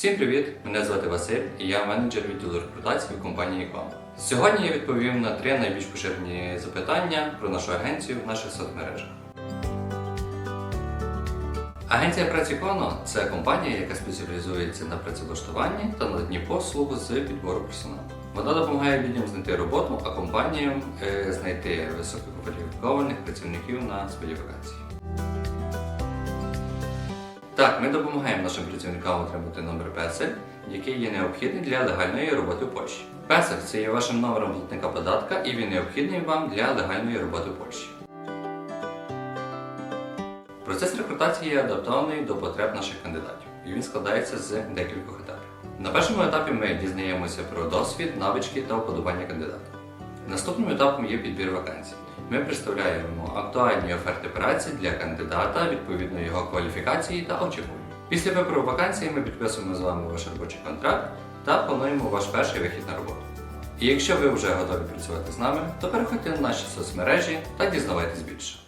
Всім привіт! Мене звати Василь і я менеджер відділу рекрутації в компанії КВАМ. Сьогодні я відповім на три найбільш поширені запитання про нашу агенцію в наших соцмережах. Агенція праці Коно це компанія, яка спеціалізується на працевлаштуванні та наданні послуг з підбору персоналу. Вона допомагає людям знайти роботу, а компаніям е, знайти висококваліфікованих працівників на свої вакансії. Так, ми допомагаємо нашим працівникам отримати номер песель, який є необхідний для легальної роботи Польщі. Песель це є вашим номером платника податка і він необхідний вам для легальної роботи Польщі. Процес рекрутації є адаптований до потреб наших кандидатів, і він складається з декількох етапів. На першому етапі ми дізнаємося про досвід, навички та вподобання кандидата. Наступним етапом є підбір вакансій. Ми представляємо актуальні оферти праці для кандидата відповідно його кваліфікації та очікувань. Після вибору вакансії ми підписуємо з вами ваш робочий контракт та плануємо ваш перший вихід на роботу. І якщо ви вже готові працювати з нами, то переходьте на наші соцмережі та дізнавайтесь більше.